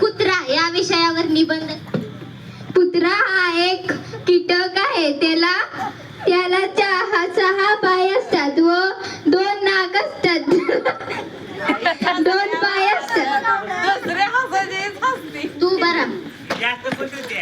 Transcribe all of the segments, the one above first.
कुत्रा या विषयावर निबंध कुत्रा हा एक कीटक आहे. त्याला त्याला चहा सहा पाय असतात व दोन नाक असतात दोन पाय असतात तू बरा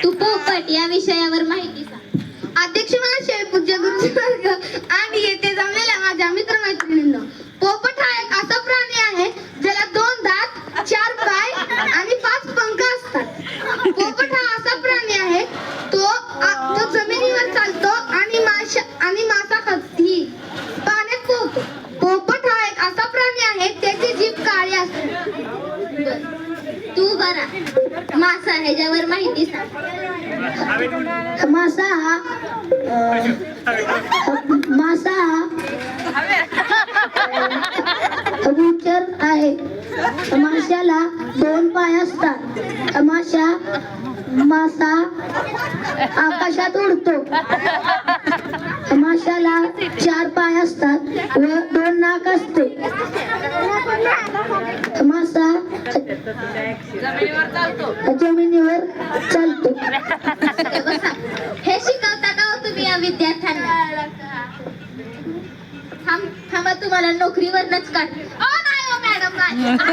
तू पोपट या विषयावर माहिती सांग अध्यक्ष महाशय पूज्य गुरुजी वर्ग आणि येथे जमलेल्या माझ्या मित्रमैत्रिणींनो पोपट हा एक असा प्राणी आहे ज्याला दोन दात चार पाय आणि पाच पंख असतात पोपट हा असा प्राणी आहे तो आ- तो जमिनीवर चालतो आणि माशा आणि मासा खाती पाण्यात पोहतो पोपट हा एक असा प्राणी आहे त्याची जीभ काळी असते तू बरा मासा ह्याच्यावर माहिती सांग मासा मासा कबूतर आहे. माशाला दोन पाय असतात. माशा मासा आकाशात उडतो. माशाला चार पाय असतात व दोन नाक असते. मासा जमिनीवर चालतो बसा. हे शिकवता का हो तुम्ही या विद्यार्थ्यांना. थांब थांबा तुम्हाला नोकरीवरनच काढ ओ नाही हो मॅडम नाही.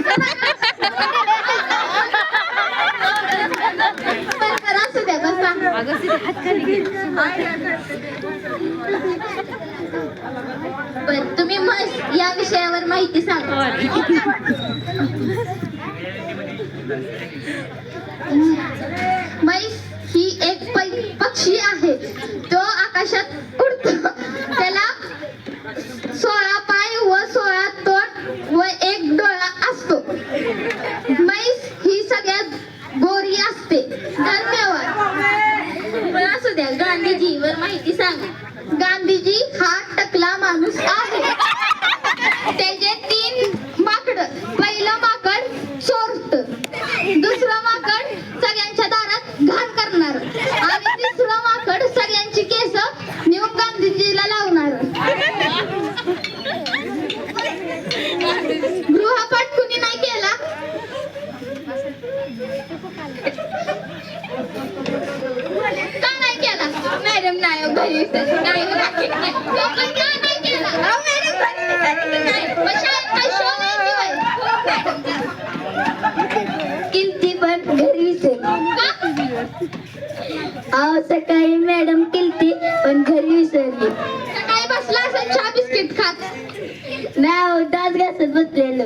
पण खरं असू द्या बसा. बर तुम्ही या विषयावर माहिती सांगा म्हैस ही एक पै- पक्षी आहे तो आकाशात उडतो त्याला सोळा पाय व सोळा तोंड व एक डोळा असतो म्हैस ही सगळ्यात गोरी असते धन्यवाद पण असू द्या गांधीजीवर माहिती सांगा. गांधीजी हा टकला माणूस आहे. त्याचे तीन माकड पहिलं माकड चोरत. दुसरं माकड सगळ्यांच्या दारात घाण करणार. आणि तिसरं माकड सगळ्यांची केस नेऊन गांधीजीला लावणार. गृहपाठ कुणी नाही केला? किलती पण घरी विसरली. अहो सकाळी मॅडम किलती पण घरी विसरली सकाळी बसला असं चहा बिस्किट खात. नाही दात घासत बसलेलो.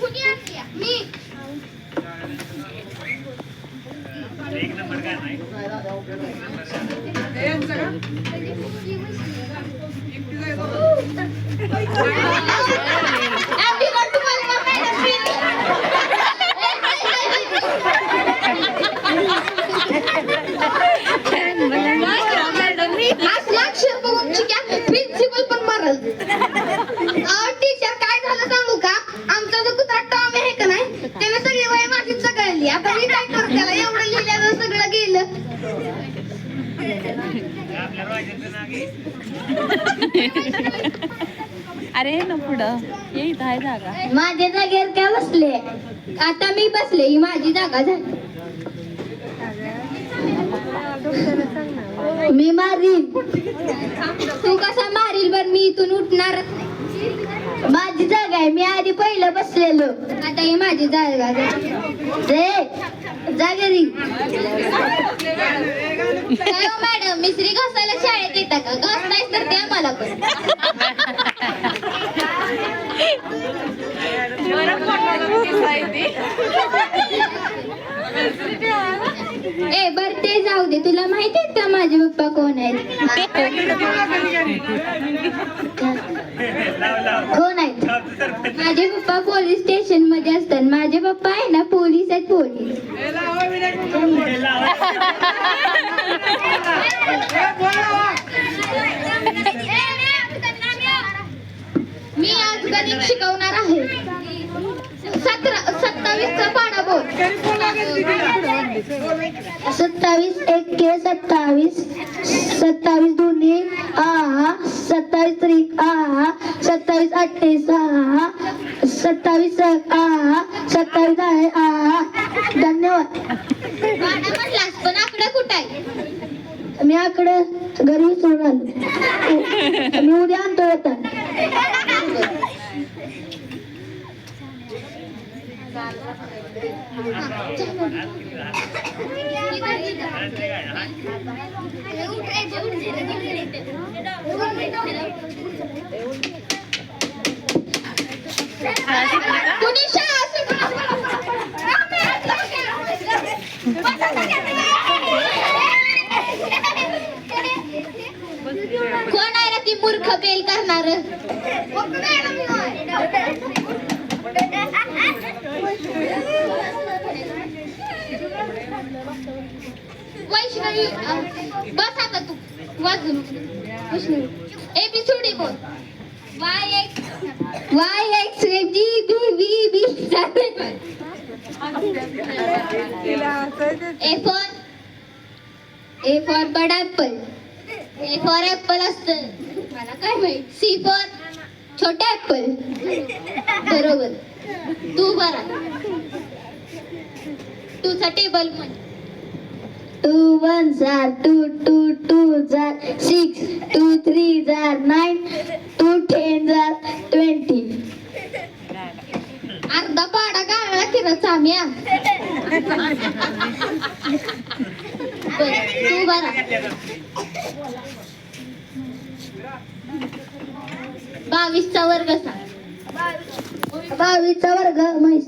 कुणी आणली? मी Every 赶紧过去，不行了，你别再动了。अरे ना पुढं. ये इथं आहे जागा. माझ्या जागेवर काय बसले? आता मी बसले ही माझी जागा झाली. मी मारील तू कसा मारील पण मी इथून उठणारच नाही. माझी जागा आहे मी आधी पहिलं बसलेलो. आता ही माझी जागा झाली. Jaggery madam. मिसरी घासायला शाळेत येता का? घासतायच तर द्या मला पण. ए बर ते जाऊ दे. तुला माहिती आहेत का माझे पप्पा कोण आहेत? कोण आहेत? माझे पप्पा पोलीस स्टेशनमध्ये असतात. माझे पप्पा आहे ना पोलीस आहेत पोलीस. मी आज गणित शिकवणार आहे. सतरा सत्तावीसचा पाडा बोल सत्तावीस एक्के सत्तावीस. सत्तावीस दोन्ही आ सत्तावीस त्रिक आ सत्तावीस अठ्ठेस आ सत्तावीस आ सत्तावीस माझ्याकडे घरी विसरून आलो मी उद्या आणतो येतात कुणी शाळा शिकवणार? कोण आहे रे फेल करणार. वैष्णवी बस आता तू. वाजून. वैष्णवी ए बी सोडी बोल. Y X Y X G B B B A for. A for bud apple A for apple असतं. मला काय माहीत? C for. छोटे ऍपल बरोबर. तू बरा तुझा टेबल म्हण. टू वन जार टू टू टू जार सिक्स टू थ्री जार नाईन टू टेन जार ट्वेंटी. अर्धा पाडा गाळला की ना बावीसचा वर्ग सांग बावीसचा वर्ग म्हैस